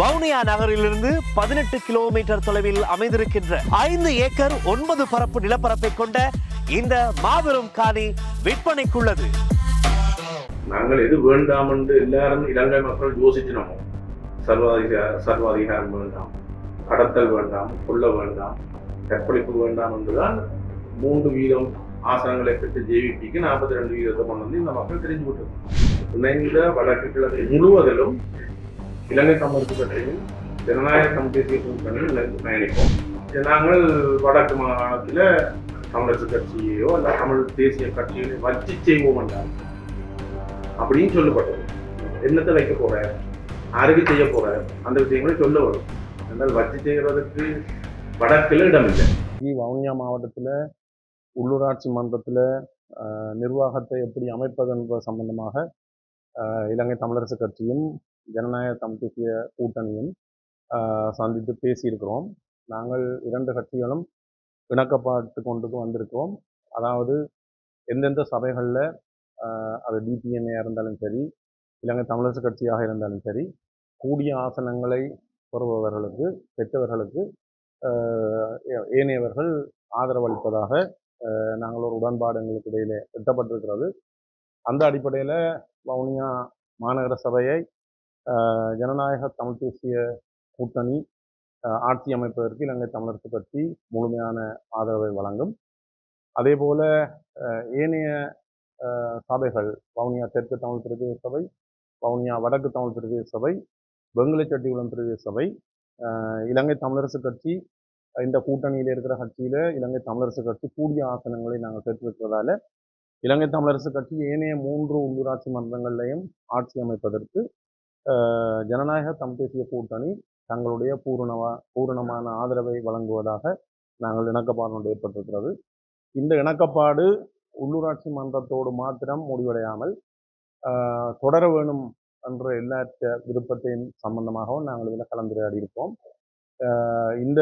வவுனியா நகரிலிருந்து பதினெட்டு கிலோமீட்டர் தொலைவில் அமைந்திருக்கின்ற ஐந்து ஏக்கர் ஒன்பது பரப்பு நிலப்பரப்பை கொண்ட இந்த மாபெரும் காணி விற்பனைக்குள்ளது. நாங்கள் எது வேண்டாம் என்று எல்லாரும் இலங்கை மக்கள் யோசிச்சினோம் சர்வாதிகார சர்வாதிகாரம் வேண்டாம் கடத்தல் வேண்டாம் கொள்ள வேண்டாம் கற்பழிப்பு வேண்டாம் என்றுதான் மூன்று வீதம் ஆசனங்களை பெற்று ஜேவிபிக்கு நாற்பத்தி ரெண்டு வீதத்தை கொண்டு வந்து இந்த மக்கள் தெரிஞ்சு விட்டது இணைந்த வடக்கு கிழக்கு முழுவதிலும் இலங்கை தமிழக கட்சியும் ஜனநாயக தமிழ்தேசிய கூட்டணியும் பயணிப்போம். நாங்கள் வடக்கு மாகாணத்தில் தமிழரசு கட்சியையோ அல்ல தமிழ் தேசிய கட்சியோ வச்சு செய்வோம் என்றால் அப்படின்னு சொல்லப்பட்டது. என்னத்தை வைக்க போற? யாருக்கு செய்ய போற? அந்த விஷயங்களை சொல்ல வரும். அதனால் வச்சு செய்கிறதுக்கு வடக்கில் இடமில்லை இ வவுனியா மாவட்டத்தில் உள்ளூராட்சி மன்றத்தில் நிர்வாகத்தை எப்படி அமைப்பது என்பது சம்பந்தமாக இலங்கை தமிழரசு கட்சியும் ஜனநாயக தமிழ் கூட்டணியும் சந்தித்து பேசியிருக்கிறோம். நாங்கள் இரண்டு கட்சிகளும் இணக்கப்பாட்டு கொண்டு வந்திருக்கிறோம். அதாவது எந்தெந்த சபைகளில் அது டிபிஎன்ஏயாக இருந்தாலும் சரி இலங்கை தமிழரசு கட்சியாக இருந்தாலும் சரி கூடிய ஆசனங்களை பெறுபவர்களுக்கு பெற்றவர்களுக்கு ஏ- ஏனையவர்கள் ஆதரவளிப்பதாக நாங்கள் ஒரு உடன்பாடு எங்களுக்கு இடையிலே எட்டப்பட்டிருக்கிறது. அந்த அடிப்படையில் வவுனியா மாநகர சபையை ஜனநாயக தமிழ் தேசிய கூட்டணி ஆட்சி அமைப்பதற்கு இலங்கை தமிழரசு கட்சி முழுமையான ஆதரவை வழங்கும். அதே போல ஏனைய சபைகள் வவுனியா தெற்கு தமிழ் பிரதேச சபை வவுனியா வடக்கு தமிழ் பிரதேச சபை வெங்கலச்சட்டிகுளம் பிரதேச சபை இலங்கை தமிழரசு கட்சி இந்த கூட்டணியில் இருக்கிற கட்சியில இலங்கை தமிழரசு கட்சி கூடிய ஆசனங்களை நாங்கள் பெற்றிருக்கிறதால இலங்கை தமிழரசு கட்சி ஏனைய மூன்று உள்ளூராட்சி மன்றங்களையும் ஆட்சி அமைப்பதற்கு ஜனநாயக தமிழ்தேசிய கூட்டணி தங்களுடைய பூரணவா பூரணமான ஆதரவை வழங்குவதாக நாங்கள் இணக்கப்பாடு ஏற்பட்டிருக்கிறது. இந்த இணக்கப்பாடு உள்ளூராட்சி மன்றத்தோடு மாத்திரம் முடிவடையாமல் தொடர வேணும் என்ற எல்லாற்ற விருப்பத்தின் சம்பந்தமாகவும் நாங்கள் இதில் கலந்துரையாடி இருப்போம் இந்த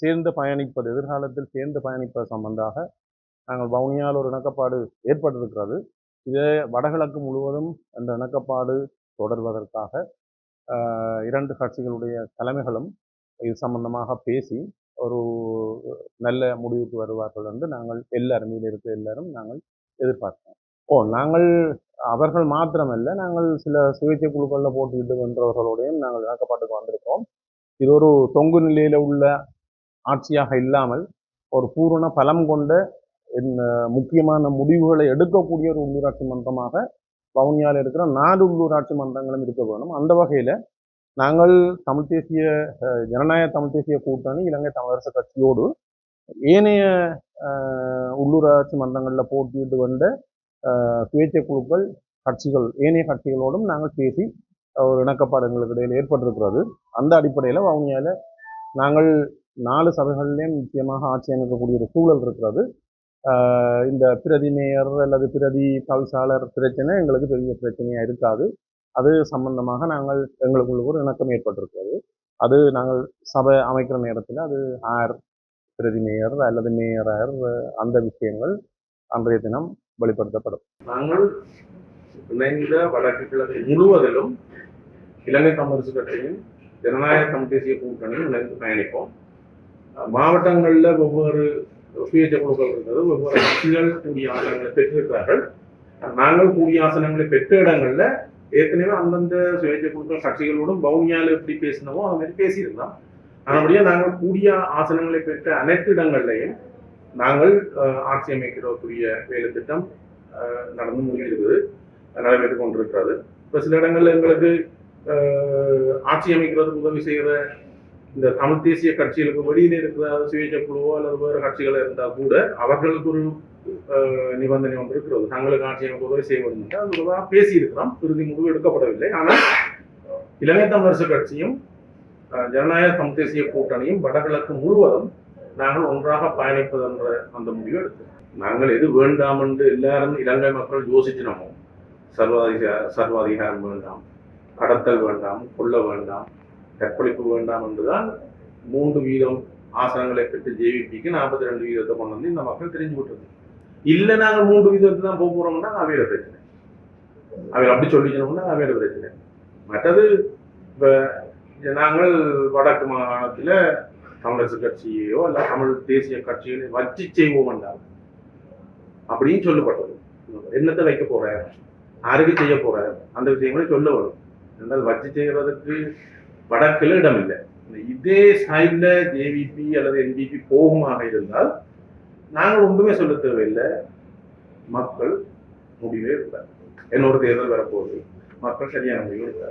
சேர்ந்து பயணிப்பது எதிர்காலத்தில் சேர்ந்து பயணிப்பது சம்பந்தமாக நாங்கள் வவுனியால் ஒரு இணக்கப்பாடு ஏற்பட்டிருக்கிறது. இதே வடகிழக்கு முழுவதும் அந்த இணக்கப்பாடு தொடர்வதற்காக இரண்டு கட்சிகளுடைய தலைமைகளும் இது சம்பந்தமாக பேசி ஒரு நல்ல முடிவுக்கு வருவார்கள் என்று நாங்கள் எல்லாரும் இதில் இருக்கிற எல்லாரும் நாங்கள் எதிர்பார்க்கிறோம். ஓ நாங்கள் அவர்கள் மாத்திரமல்ல நாங்கள் சில சுயேட்சை குழுக்களில் போட்டியிட்டு வென்றவர்களோடையும் நாங்கள் இணக்கப்பாட்டுக்கு வந்திருக்கோம் இது ஒரு தொங்கு நிலையில் உள்ள ஆட்சியாக இல்லாமல் ஒரு பூரண பலம் கொண்ட இந்த முக்கியமான முடிவுகளை எடுக்கக்கூடிய ஒரு உள்ளூராட்சி மன்றமாக வவுனியாவில் இருக்கிற நாலு உள்ளூராட்சி மன்றங்களும் இருக்க வேணும் அந்த வகையில் நாங்கள் தமிழ் தேசிய ஜனநாயக தமிழ் தேசிய கூட்டணி இலங்கை தமிழரசு கட்சியோடு ஏனைய உள்ளூராட்சி மன்றங்களில் போட்டியிட்டு வந்த சுயேட்சை குழுக்கள் கட்சிகள் ஏனைய கட்சிகளோடும் நாங்கள் பேசி ஒரு இணக்கப்பாடு எங்களுக்கு இடையில் ஏற்பட்டிருக்கிறது. அந்த அடிப்படையில் வவுனியாவில் நாங்கள் நாலு சபைகளிலேயும் நிச்சயமாக ஆட்சி அமைக்கக்கூடிய ஒரு சூழல் இருக்கிறது. இந்த பிரதி மேயர் அல்லது பிரதி தவிசாளர் பிரச்சனை எங்களுக்கு பெரிய பிரச்சனையாக இருக்காது. அது சம்பந்தமாக நாங்கள் எங்களுக்குள்ள ஒரு இணக்கம் ஏற்பட்டிருக்கிறது. அது நாங்கள் சபை அமைக்கிற நேரத்தில் அது ஆர் பிரதி மேயர் அல்லது மேயர் அந்த விஷயங்கள் அன்றைய தினம் வெளிப்படுத்தப்படும். நாங்கள் இணைந்த வடக்கு கிழக்கு முழுவதிலும் இலங்கை கம்யூனிஸ்ட் கட்சியும் ஜனநாயக தமிழ் தேசிய கூட்டணியும் இணைந்து பயணிப்போம். மாவட்டங்களில் ஒவ்வொரு சுயேட்சை குழுக்கள் ஒவ்வொரு கட்சிகள் கூடிய ஆசனங்களை பெற்றிருக்கிறார்கள். நாங்கள் கூடிய ஆசனங்களை பெற்ற இடங்கள்ல ஏற்கனவே அந்தந்த சுயேட்சை குழுக்கள் கட்சிகளோடும் பவுனியால எப்படி பேசினவோ அது மாதிரி பேசியிருந்தோம். ஆனபடியா நாங்கள் கூடிய ஆசனங்களை பெற்ற அனைத்து இடங்கள்லையும் நாங்கள் ஆட்சி அமைக்கிறக்கூடிய வேலை திட்டம் நடந்து முடிகிறது நடைபெற்றுக் கொண்டிருக்கிறது. இப்போ சில இடங்கள்ல எங்களுக்கு ஆட்சி அமைக்கிறதுக்கு உதவி செய்கிற இந்த தமிழ் தேசிய கட்சிகளுக்கு வெளியில் இருக்கிற சுயேட்சை குழுவோ அல்லது வேறு கட்சிகள் இருந்தால் கூட அவர்களுக்கு ஒரு நிபந்தனை ஒன்று இருக்கிறது. தங்களுக்கு ஆட்சி எனக்கு உதவி செய்ய வேண்டும் என்று அது பேசியிருக்கிறோம். இறுதி முடிவு எடுக்கப்படவில்லை. ஆனால் இலங்கை தமிழரசு கட்சியும் ஜனநாயக தமிழ் தேசிய கூட்டணியும் வடகிழக்கு முழுவதும் நாங்கள் ஒன்றாக பயணிப்பது என்ற அந்த முடிவு எடுத்தோம். நாங்கள் எது வேண்டாம் என்று எல்லாரும் இலங்கை மக்கள் யோசிச்சினோமோ சர்வாதிகார சர்வாதிகாரம் வேண்டாம் கடத்தல் வேண்டாம் கொள்ள வேண்டாம் கற்பழிப்பு வேண்டாம் என்றுதான் மூன்று வீதம் ஆசனங்களை பெற்று ஜேவிபிக்கு நாற்பத்தி ரெண்டு வீதத்தை கொண்டு வந்து இந்த மக்கள் தெரிஞ்சு விட்டது. இல்லை நாங்கள் மூன்று வீதத்தை தான் போக போறோம்னா அவையில பிரச்சனை. அவர் அப்படி சொல்லிக்கணும்னா அவையில பிரச்சனை. மற்றது இப்ப நாங்கள் வடக்கு மாகாணத்தில் தமிழரசு கட்சியையோ அல்ல தமிழ் தேசிய கட்சியோ வச்சு செய்வோம் என்றால் அப்படின்னு சொல்லப்பட்டது. என்னத்தை வைக்க போற யாருக்கு செய்ய போற அந்த விஷயங்களை சொல்ல வரும் என்றால் வச்சு செய்கிறதுக்கு வடக்கில் இடம் இல்லை. இதே சைட்ல ஜேவிபி அல்லது என்பிபி போகுமாக இருந்தால் நாங்கள் ஒன்றுமே சொல்ல தேவையில்லை. மக்கள் முடிவே இருப்பார் என்னோட தேர்தல் வரப்போகுது. மக்கள் சரியான முடிவு எடுத்தார்